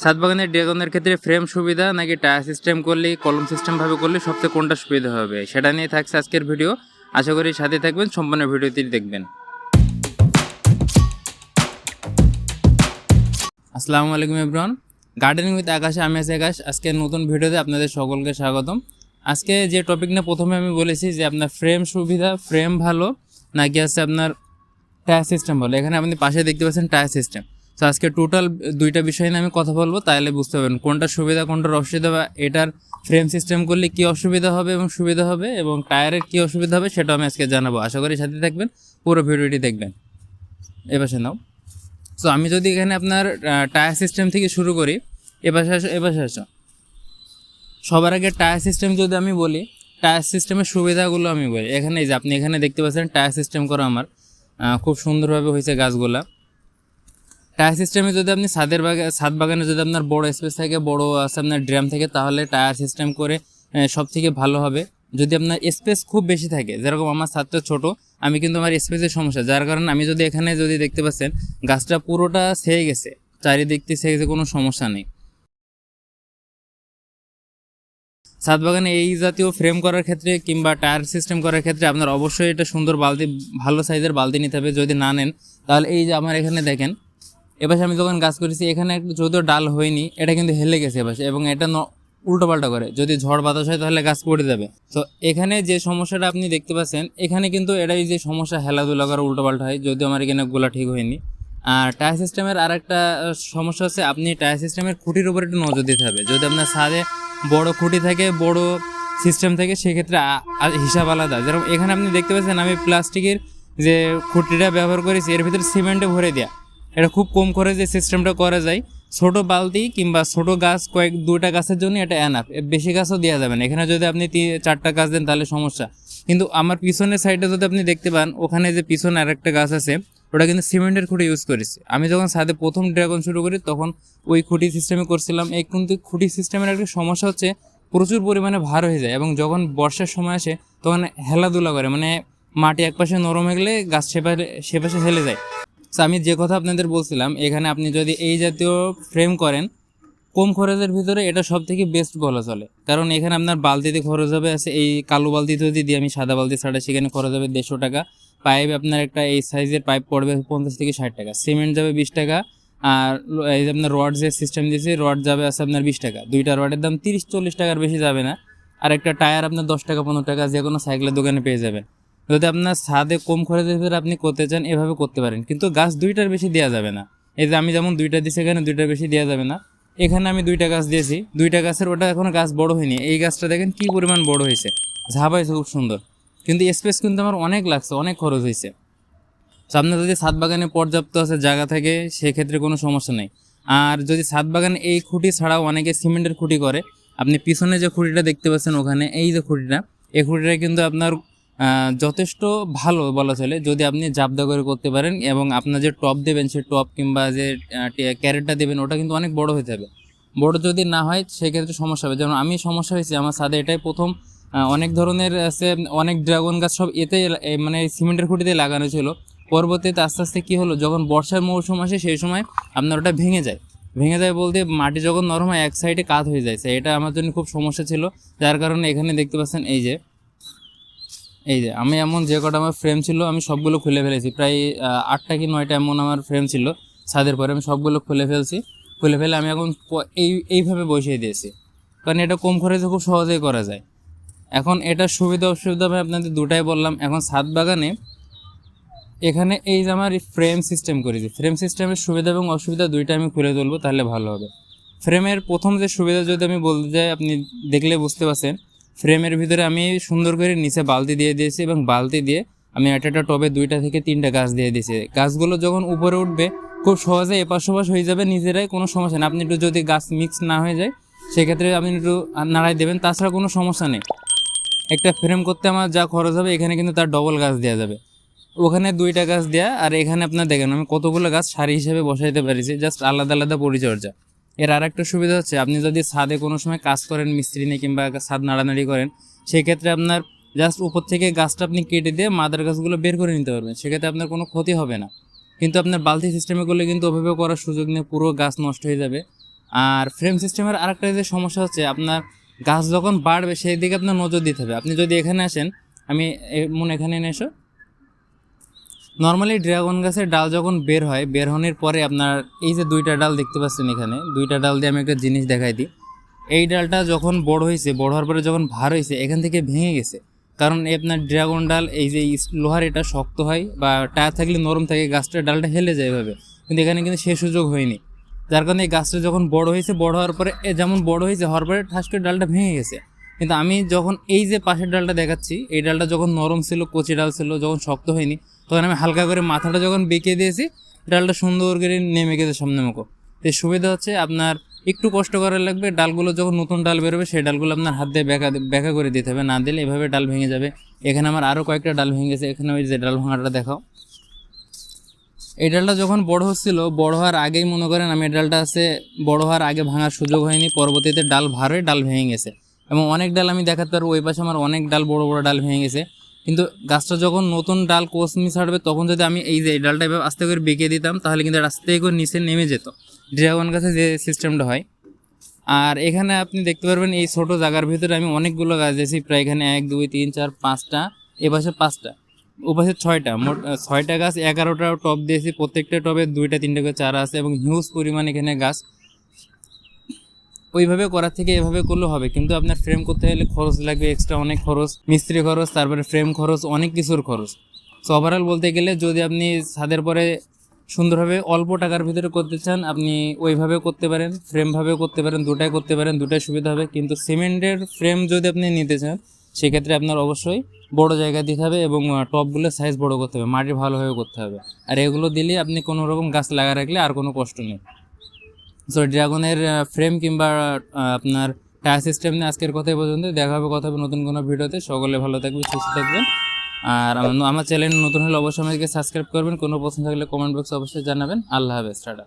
ছাদ বাগানের ড্রাগনের ক্ষেত্রে ফ্রেম সুবিধা নাকি টায়ার সিস্টেম করলে, কলম সিস্টেম ভাবে করলে সবচেয়ে কোনটা সুবিধা হবে? সেটা নিয়ে থাকছে আজকের ভিডিও। আশা করি সাথে থাকবেন, সম্পূর্ণ ভিডিওটি দেখবেন। আসসালামু আলাইকুম এভরিওয়ান। গার্ডেনিং উইথ আকাশে আমি আছি আকাশ। আজকে নতুন ভিডিওতে আপনাদের সকলকে স্বাগতম। আজকে যে টপিক নিয়ে প্রথমে আমি বলেছি যে আপনার ফ্রেম সুবিধা ফ্রেম ভালো, নাকি আছে আপনার টায়ার সিস্টেম ভালো? এখানে আপনি পাশে দেখতে পাচ্ছেন টায়ার সিস্টেম তো আজকে টোটাল দুইটা বিষয় নিয়ে আমি কথা বলব, তাহলে বুঝতে পারবেন কোনটা সুবিধা কোনটার অসুবিধা বা এটার ফ্রেম সিস্টেম করলে কি অসুবিধা হবে এবং সুবিধা হবে এবং টায়ারের কি অসুবিধা হবে সেটা আমি আজকে জানাব। আশা করি সাথে থাকবেন, পুরো ভিডিওটি দেখবেন। এবার নাও। সো আমি যদি এখানে আপনার টায়ার সিস্টেম থেকে শুরু করি, এবার আসো এবার আসো। সবার আগে টায়ার সিস্টেম যদি আমি বলি টায়ার সিস্টেমের সুবিধাগুলো আমি বলি। এখানে যে আপনি এখানে দেখতে পাচ্ছেন টায়ার সিস্টেম করা আমার খুব সুন্দরভাবে হয়েছে গাছগুলা। টায়ার সিস্টেমে যদি আপনি ছাদের বাগান ছাদ বাগানে যদি আপনার বড় স্পেস থাকে, বড় আছে আপনার ড্রাম থাকে, তাহলে টায়ার সিস্টেম করে সব থেকে ভালো হবে। যদি আপনার স্পেস খুব বেশি থাকে, যেরকম আমার ছাদটা ছোট, আমি কিন্তু আমার স্পেসের সমস্যা। যার কারণে আমি যদি এখানে যদি দেখতে পাচ্ছেন, গাছটা পুরোটা সেয়ে গেছে, চারিদিক থেকে সেয়ে গেছে, কোনো সমস্যা নেই। ছাদ বাগানে এই জাতীয় ফ্রেম করার ক্ষেত্রে কিংবা টায়ার সিস্টেম করার ক্ষেত্রে আপনার অবশ্যই এটা সুন্দর বালতি, ভালো সাইজের বালতি নিতে হবে। যদি না নেন, তাহলে এই যে আমার এখানে দেখেন এপাশে আমি যখন গাছ করেছি, এখানে একটু যদিও ডাল হয়নি, এটা কিন্তু হেলে গেছে এপাশে এবং এটা উল্টো পাল্টা করে। যদি ঝড় বাতাস হয় তাহলে গাছ পড়ে যাবে। তো এখানে যে সমস্যাটা আপনি দেখতে পাচ্ছেন, এখানে কিন্তু এটাই যে সমস্যা, হেলাধুলা করা উল্টো পাল্টা হয়, যদিও আমার এখানে গোলা ঠিক হয়নি। আর টায়ার সিস্টেমের আর একটা সমস্যা হচ্ছে আপনি টায়ার সিস্টেমের খুঁটির উপর একটু নজর দিতে হবে। যদি আপনার ছাদে বড় খুঁটি থাকে, বড় সিস্টেম থাকে, সেক্ষেত্রে হিসাব আলাদা। যেরকম এখানে আপনি দেখতে পাচ্ছেন, আমি প্লাস্টিকের যে খুঁটিটা ব্যবহার করেছি, এর ভিতরে সিমেন্টে ভরে দেওয়া এটা খুব কম করে যে সিস্টেমটা করা যায়। ছোট বালতি কিংবা ছোট গাছ, কয়েক দুটা গাছের জন্য এটা এনাফ বেশি গাছও দেওয়া যাবে না। এখানে যদি আপনি চারটা গাছ দেন তাহলে সমস্যা। কিন্তু আমার পিছনের সাইডে যদি আপনি দেখতে পান, ওখানে যে পিছনে আরেকটা গাছ আছে, ওটা কিন্তু সিমেন্টের খুঁটি ইউজ করেছি। আমি যখন ছাদে প্রথম ড্রাগন শুরু করি, তখন ওই খুঁটি সিস্টেমে করছিলাম। এই কিন্তু খুঁটি সিস্টেমের একটা সমস্যা হচ্ছে, প্রচুর পরিমাণে ভার হয়ে যায় এবং যখন বর্ষার সময় আসে, তখন হেলাধুলা করে। মানে মাটি একপাশে নরম হয়ে গেলে গাছ সেপাশে সেপাশে হেলে যায়। তো আমি যে কথা আপনাদের বলছিলাম, এখানে আপনি যদি এই জাতীয় ফ্রেম করেন, কম খরচের ভিতরে এটা সব থেকে বেস্ট বলা চলে। কারণ এখানে আপনার বালতিতে খরচ হবে, আছে এই কালো বালতি যদি আমি সাদা বালতি ছাড়া সেখানে খরচ হবে দেড়শো টাকা। পাইপ আপনার একটা এই সাইজের পাইপ পড়বে পঞ্চাশ থেকে ষাট টাকা। সিমেন্ট যাবে বিশ টাকা, আর এই যে আপনার রড যে সিস্টেম দিয়েছে রড যাবে আছে আপনার বিশ টাকা। দুইটা রডের দাম তিরিশ চল্লিশ টাকার বেশি যাবে না। আর একটা টায়ার আপনার দশ টাকা, পনেরো টাকা যে কোনো সাইকেলের দোকানে পেয়ে যাবেন। যদি আপনার ছাদে কম খরচের ভিতরে আপনি করতে চান, এভাবে করতে পারেন। কিন্তু গাছ দুইটার বেশি দেওয়া যাবে না। এই যে আমি যেমন দুইটা দিয়েছি এখানে, দুইটার বেশি দেওয়া যাবে না। এখানে আমি দুইটা গাছ দিয়েছি। দুইটা গাছের ওটা এখনও গাছ বড় হয়নি। এই গাছটা দেখেন কি পরিমাণ বড় হয়েছে। ঝাপ হয়েছে, খুব সুন্দর। কিন্তু স্পেস কিন্তু আমার অনেক লাগছে, অনেক খরচ হয়েছে। তো আপনার যদি ছাদ বাগানে পর্যাপ্ত আছে জায়গা থাকে, সেক্ষেত্রে কোনো সমস্যা নেই। আর যদি ছাদ বাগানে এই খুঁটি ছাড়াও অনেকে সিমেন্টের খুঁটি করে, আপনি পিছনে যে খুঁটিটা দেখতে পাচ্ছেন ওখানে, এই যে খুঁটিটা, এই খুঁটিটা কিন্তু আপনার যথেষ্ট ভালো বলা চলে। যদি আপনি জাবদা করে করতে পারেন এবং আপনার যে টপ দেবেন, সে টপ কিংবা যে ক্যারেটটা দেবেন, ওটা কিন্তু অনেক বড় হয়ে যাবে। বড় যদি না হয়, সেক্ষেত্রে সমস্যা হবে। যেমন আমি সমস্যা হয়েছে, আমার সাথে এটাই প্রথম অনেক ধরনের আছে অনেক ড্রাগন গাছ সব এতে মানে সিমেন্টের খুঁটিতে লাগানো ছিল। পরবর্তীতে আস্তে আস্তে কী হলো, যখন বর্ষার মৌসুম আসে, সেই সময় আপনার ওটা ভেঙে যায়। ভেঙে যায় বলতে মাটি যখন নরম হয়, এক সাইডে কাত হয়ে যায়। এটা আমার জন্য খুব সমস্যা ছিল। যার কারণে এখানে দেখতে পাচ্ছেন, এই যে এই যে, আমি এমন যে কটা আমার ফ্রেম ছিল, আমি সবগুলো খুলে ফেলেছি। প্রায় আটটা কি নয়টা এমন আমার ফ্রেম ছিল। ছাদের পরে আমি সবগুলো খুলে ফেলছি। খুলে ফেলে আমি এখন এই, এইভাবে বসিয়ে দিয়েছি। কারণ এটা কম খরচে খুব সহজেই করা যায়। এখন এটা সুবিধা অসুবিধা আমি আপনাদের দুটাই বললাম। এখন ছাদ বাগানে এখানে এই যে আমার ফ্রেম সিস্টেম করেছি। ফ্রেম সিস্টেমের সুবিধা এবং অসুবিধা দুইটা আমি খুলে তুলবো, তাহলে ভালো হবে। ফ্রেমের প্রথম যে সুবিধা যদি আমি বলতে যাই, আপনি দেখলে বুঝতে পারছেন। ফ্রেমের ভিতরে আমি সুন্দর করে নিচে বালতি দিয়ে দিয়েছি এবং বালতি দিয়ে আমি একটা একটা টবে দুইটা থেকে তিনটা গাছ দিয়ে দিয়েছি। গাছগুলো যখন উপরে উঠবে, খুব সহজে এপাশ ওপাশ হয়ে যাবে, নিজেরাই কোনো সমস্যা নেই। আপনি একটু যদি গাছ মিক্স না হয়ে যায়, সেক্ষেত্রে আপনি একটু নাড়াই দেবেন, তাছাড়া কোনো সমস্যা নেই। একটা ফ্রেম করতে আমার যা খরচ হবে, এখানে কিন্তু তার ডবল গাছ দেওয়া যাবে। ওখানে দুইটা গাছ দেয়া, আর এখানে আপনার দেখেন, আমি কতগুলো গাছ সারি হিসেবে বসাইতে পারিছি জাস্ট আলাদা আলাদা পরিচর্যা। এর আর একটা সুবিধা হচ্ছে, আপনি যদি ছাদে কোনো সময় কাজ করেন, মিস্ত্রি নিয়ে কিংবা ছাদ নাড়ানাড়ি করেন, সেক্ষেত্রে আপনার জাস্ট উপর থেকে গাছটা আপনি কেটে দিয়ে মাদার গাছগুলো বের করে নিতে পারবেন। সেক্ষেত্রে আপনার কোনো ক্ষতি হবে না। কিন্তু আপনার বালতি সিস্টেমে করলে কিন্তু ওভাবে করার সুযোগ নেই, পুরো গাছ নষ্ট হয়ে যাবে। আর ফ্রেম সিস্টেমের আরেকটা যে সমস্যা হচ্ছে, আপনার গাছ যখন বাড়বে, সেই দিকে আপনার নজর দিতে হবে। আপনি যদি এখানে আসেন, আমি মনে এখানে এনে এসো। নর্মালি ড্রাগন গাছের ডাল যখন বের হয়, বের হওয়ার পরে আপনার এই যে দুইটা ডাল দেখতে পাচ্ছেন এখানে, দুইটা ডাল দিয়ে আমি একটা জিনিস দেখাই দিই। এই ডালটা যখন বড় হয়েছে, বড় হওয়ার পরে যখন ভার হয়েছে, এখান থেকে ভেঙে গেছে। কারণ আপনার ড্রাগন ডাল, এই যে লোহার এটা শক্ত হয় বা টায়ার থাকলে নরম থাকে, গাছটার ডালটা হেলে যায় এভাবে। কিন্তু এখানে কিন্তু সে সুযোগ হয়নি। যার কারণে এই গাছটা যখন বড় হয়েছে, বড় হওয়ার পরে যেমন বড় হয়েছে, হওয়ার পরে ঠাস করে ডালটা ভেঙে গেছে। কিন্তু আমি যখন এই যে পাশের ডালটা দেখাচ্ছি, এই ডালটা যখন নরম ছিল, কচি ডাল ছিল, যখন শক্ত হয়নি তখন আমি হালকা করে মাথাটা যখন বেঁকে দিয়েছি, ডালটা সুন্দর করে নেমে গেছে সামনে মুখো। তো এর সুবিধা হচ্ছে আপনার একটু কষ্ট করা লাগবে, ডালগুলো যখন নতুন ডাল বেরোবে, সেই ডালগুলো আপনার হাত দিয়ে বেঁকা বেঁকা করে দিতে হবে। না দিলে এভাবে ডাল ভেঙে যাবে। এখানে আমার আরও কয়েকটা ডাল ভেঙে গেছে। এখানে ওই যে ডাল ভাঙাটা দেখাও। এই ডালটা যখন বড় হচ্ছিল, বড় হওয়ার আগেই মনে করেন আমি এই ডালটা আছে, বড় হওয়ার আগে ভাঙার সুযোগ হয়নি। পরবর্তীতে ডাল ভার ডাল ভেঙে গেছে। এবং অনেক ডাল আমি দেখাতে পারব, ওই পাশে আমার অনেক ডাল, বড় বড় ডাল ভেঙে গেছে। কিন্তু গাছটা যখন নতুন ডাল কোসমি ছাড়বে, তখন যদি আমি এই যে ডালটা এভাবে আস্তে করে বেঁকে দিতাম, তাহলে কিন্তু আস্তে করে নিচে নেমে যেত। ড্রাগন গাছে যে সিস্টেমটা হয়। আর এখানে আপনি দেখতে পারবেন এই ছোটো জায়গার ভিতরে আমি অনেকগুলো গাছ দিয়েছি প্রায় এখানে এক, দুই, তিন, চার, পাঁচটা এ পাশে পাঁচটা ও পাশে ছয়টা, মোট ছয়টা গাছ, এগারোটা টব দিয়েছি, প্রত্যেকটা টবে দুইটা, তিনটা করে চারা আছে এবং হিউজ পরিমাণ এখানে গাছ। ওইভাবে করার থেকে এভাবে করলেও হবে। কিন্তু আপনার ফ্রেম করতে গেলে খরচ লাগবে এক্সট্রা অনেক খরচ, মিস্ত্রি খরচ, তারপরে ফ্রেম খরচ, অনেক কিছুর খরচ। সো ওভারঅল বলতে গেলে যদি আপনি ছাদের পরে সুন্দরভাবে অল্প টাকার ভিতরে করতে চান, আপনি ওইভাবে করতে পারেন ফ্রেমভাবেও করতে পারেন দুটাই করতে পারেন দুটাই সুবিধা হবে। কিন্তু সিমেন্টের ফ্রেম যদি আপনি নিতে চান, সেক্ষেত্রে আপনার অবশ্যই বড় জায়গা দিতে হবে এবং টপগুলোর সাইজ বড় করতে হবে, মাটি ভালোভাবে করতে হবে। আর এগুলো দিলে আপনি কোনো রকম গাছ লাগা রাখলে আর কোনো কষ্ট নেই। সো ড্রাগনের ফ্রেম কিংবা আপনার টায়ার সিস্টেম নিয়ে আজকের কথা পর্যন্ত দেখা হবে কথা হবে নতুন কোনো ভিডিওতে। সকলে ভালো থাকবে সুস্থ থাকবেন। আর আমার আমার চ্যানেল নতুন হলে অবশ্যই আমাকে সাবস্ক্রাইব করবেন। কোনো প্রশ্ন থাকলে কমেন্ট বক্সে অবশ্যই জানাবেন। আল্লাহ হাফেজ, টাটা।